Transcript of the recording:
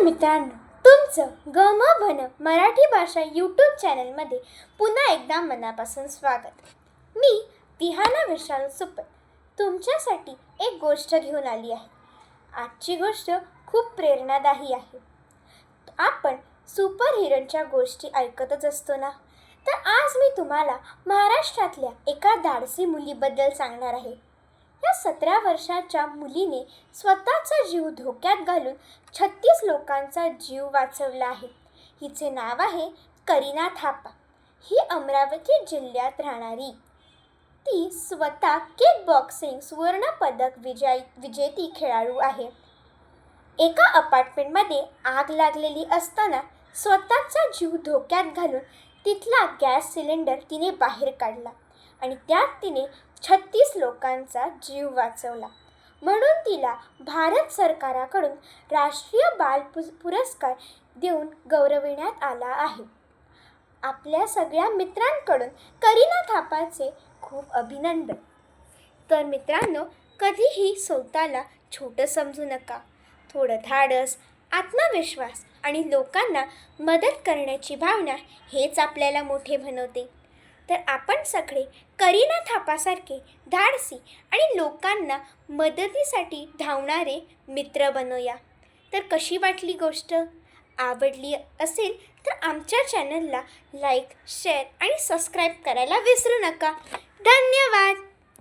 तर मित्रांनो तुमचं गम भन मराठी भाषा यूट्यूब चॅनलमध्ये पुन्हा एकदा मनापासून स्वागत. मी तिहाना विशाल सुपर तुमच्यासाठी एक गोष्ट घेऊन आली आहे. आजची गोष्ट खूप प्रेरणादायी आहे. आपण सुपर हिरोच्या गोष्टी ऐकतच असतो ना? तर आज मी तुम्हाला महाराष्ट्रातल्या एका धाडसी मुलीबद्दल सांगणार आहे. या सतरा वर्षाच्या मुलीने स्वतःचा जीव धोक्यात घालून छत्तीस लोकांचा जीव वाचवला आहे. हिचे नाव आहे करीना थापा. ही अमरावती जिल्ह्यात राहणारी. ती स्वतः किक बॉक्सिंग सुवर्णपदक विजय विजेती खेळाडू आहे. एका अपार्टमेंटमध्ये आग लागलेली असताना स्वतःचा जीव धोक्यात घालून तिथला गॅस सिलेंडर तिने बाहेर काढला. आणि त्यात तिने छत्तीस लोकांचा जीव वाचवला. म्हणून तिला भारत सरकाराकडून राष्ट्रीय बाल पु पुरस्कार देऊन गौरविण्यात आला आहे. आपल्या सगळ्या मित्रांकडून करीना थापाचे खूप अभिनंदन. तर मित्रांनो कधीही स्वतःला छोटं समजू नका. थोडं धाडस आत्मविश्वास आणि लोकांना मदत करण्याची भावना हेच आपल्याला मोठे बनवते. तर आपण सगळे करीना थापासारखे धाडसी आणि लोकांना मदतीसाठी धावणारे मित्र बनूया. तर कशी वाटली गोष्ट? आवडली असेल तर आमच्या चॅनलला लाईक शेअर आणि सबस्क्राईब करायला विसरू नका. धन्यवाद!